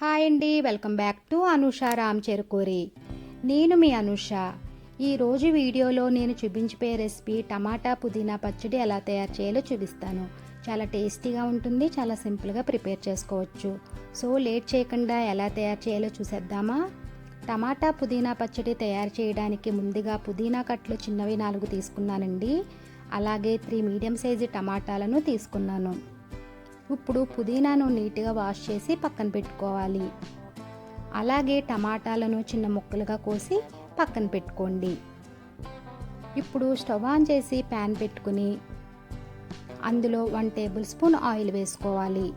Hi అండి welcome back to Anusha Ram Cherukuri. నేను మీ అనుష. ఈరోజు వీడియోలో నేను చూపించిపోయే రెసిపీ టమాటా పుదీనా పచ్చడి ఎలా తయారు చేయాలో చూపిస్తాను. చాలా టేస్టీగా ఉంటుంది చాలా సింపుల్గా ప్రిపేర్ చేసుకోవచ్చు. సో లేట్ చేయకుండా ఎలా తయారు చేయాలో చూసేద్దామా? టమాటా పుదీనా పచ్చడి తయారు చేయడానికి ముందుగా పుదీనా కట్లు చిన్నవి నాలుగు తీసుకున్నానండి. అలాగే త్రీ మీడియం సైజు టమాటాలను తీసుకున్నాను. ఇప్పుడు పుదీనాను నీట్గా వాష్ చేసి పక్కన పెట్టుకోవాలి. అలాగే టమాటాలను చిన్న ముక్కలుగా కోసి పక్కన పెట్టుకోండి. ఇప్పుడు స్టవ్ ఆన్ చేసి ప్యాన్ పెట్టుకుని అందులో వన్ టేబుల్ స్పూన్ ఆయిల్ వేసుకోవాలి.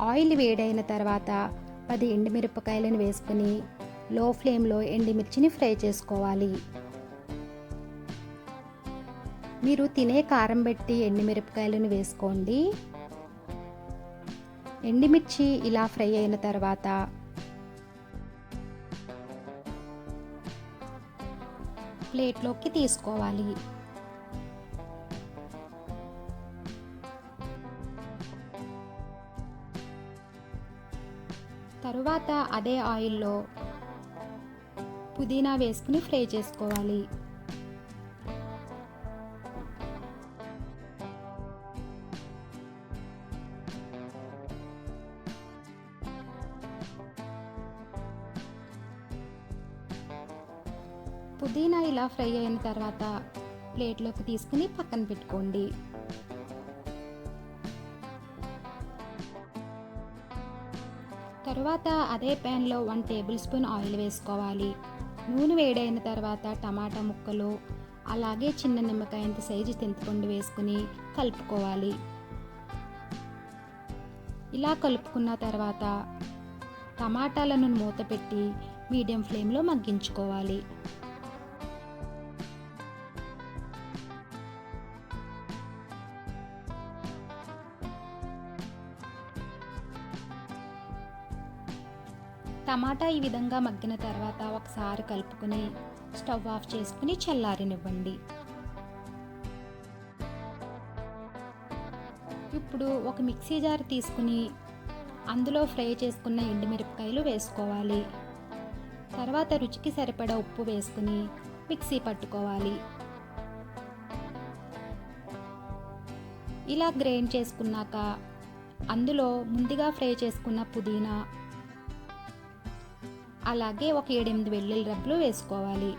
ఆయిల్ వేడైన తర్వాత పది ఎండుమిరపకాయలను వేసుకుని లో ఫ్లేమ్లో ఎండుమిర్చిని ఫ్రై చేసుకోవాలి. మీరు తినే కారం పెట్టి ఎండుమిరపకాయలను వేసుకోండి. ఎండుమిర్చి ఇలా ఫ్రై అయిన తర్వాత ప్లేట్లోకి తీసుకోవాలి. తరువాత అదే ఆయిల్లో పుదీనా వేసుకుని ఫ్రై చేసుకోవాలి. పుదీనా ఇలా ఫ్రై అయిన తర్వాత ప్లేట్లోకి తీసుకుని పక్కన పెట్టుకోండి. తర్వాత అదే ప్యాన్లో వన్ టేబుల్ స్పూన్ ఆయిల్ వేసుకోవాలి. నూనె వేడైన తర్వాత టమాటా ముక్కలు అలాగే చిన్న నిమ్మకాయంత సైజు చింతపండు వేసుకుని కలుపుకోవాలి. ఇలా కలుపుకున్న తర్వాత టమాటాలను మూత పెట్టి మీడియం ఫ్లేమ్లో మగ్గించుకోవాలి. టమాటా ఈ విధంగా మగ్గిన తర్వాత ఒకసారి కలుపుకుని స్టవ్ ఆఫ్ చేసుకుని చల్లారినివ్వండి. ఇప్పుడు ఒక మిక్సీ జార్ తీసుకుని అందులో ఫ్రై చేసుకున్న ఎండుమిరపకాయలు వేసుకోవాలి. తర్వాత రుచికి సరిపడా ఉప్పు వేసుకుని మిక్సీ పట్టుకోవాలి. ఇలా గ్రైండ్ చేసుకున్నాక అందులో ముందుగా ఫ్రై చేసుకున్న పుదీనా అలాగే ఒక ఏడెనిమిది వెల్లుల్లి రబ్బలు వేసుకోవాలి.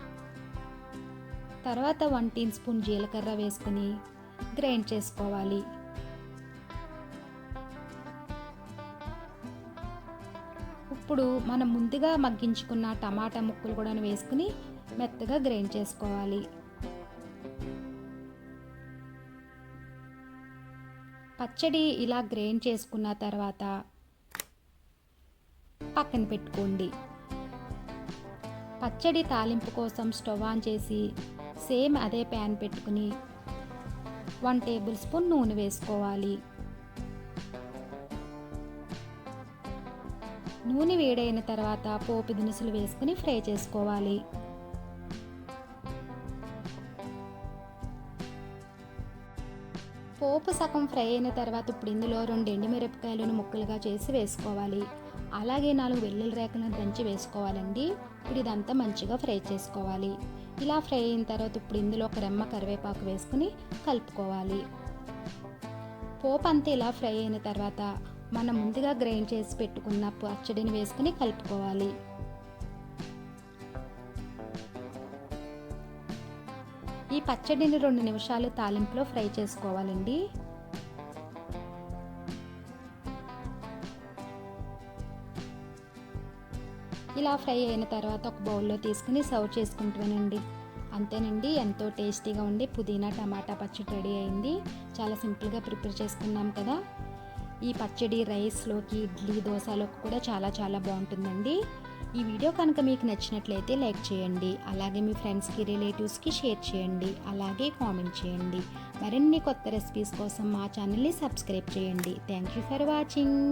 తర్వాత వన్ టీ స్పూన్ జీలకర్ర వేసుకుని గ్రైండ్ చేసుకోవాలి. ఇప్పుడు మనం ముందుగా మగ్గించుకున్న టమాటా ముక్కలు కూడా వేసుకుని మెత్తగా గ్రైండ్ చేసుకోవాలి. పచ్చడి ఇలా గ్రైండ్ చేసుకున్న తర్వాత పక్కన పెట్టుకోండి. పచ్చడి తాలింపు కోసం స్టవ్ ఆన్ చేసి సేమ్ అదే ప్యాన్ పెట్టుకుని వన్ టేబుల్ స్పూన్ నూనె వేసుకోవాలి. నూనె వేడైన తర్వాత పోపు దినుసులు వేసుకుని ఫ్రై చేసుకోవాలి. పోపు సగం ఫ్రై అయిన తర్వాత ఇప్పుడు ఇందులో రెండు ఎండుమిరపకాయలను ముక్కలుగా చేసి వేసుకోవాలి. అలాగే నాలుగు వెల్లుల్లి రేఖలను దంచి వేసుకోవాలండి. ఇప్పుడు ఇదంతా మంచిగా ఫ్రై చేసుకోవాలి. ఇలా ఫ్రై అయిన తర్వాత ఇప్పుడు ఇందులో ఒక రెమ్మ కరివేపాకు వేసుకుని కలుపుకోవాలి. పోపు అంతా ఇలా ఫ్రై అయిన తర్వాత మనం ముందుగా గ్రైండ్ చేసి పెట్టుకున్న పచ్చడిని వేసుకుని కలుపుకోవాలి. ఈ పచ్చడిని రెండు నిమిషాలు తాలింపులో ఫ్రై చేసుకోవాలండి. ఇలా ఫ్రై అయిన తర్వాత ఒక బౌల్లో తీసుకుని సర్వ్ చేసుకుంటానండి అంతేనండి ఎంతో టేస్టీగా ఉండి పుదీనా టమాటా పచ్చడి రెడీ అయింది. చాలా సింపుల్గా ప్రిపేర్ చేసుకున్నాం కదా. ఈ పచ్చడి రైస్లోకి ఇడ్లీ దోశలోకి కూడా చాలా చాలా బాగుంటుందండి. ఈ వీడియో కనుక మీకు నచ్చినట్లయితే లైక్ చేయండి. అలాగే మీ ఫ్రెండ్స్కి రిలేటివ్స్కి షేర్ చేయండి. అలాగే కామెంట్ చేయండి. మరిన్ని కొత్త రెసిపీస్ కోసం మా ఛానల్ని సబ్స్క్రైబ్ చేయండి. Thank you for watching.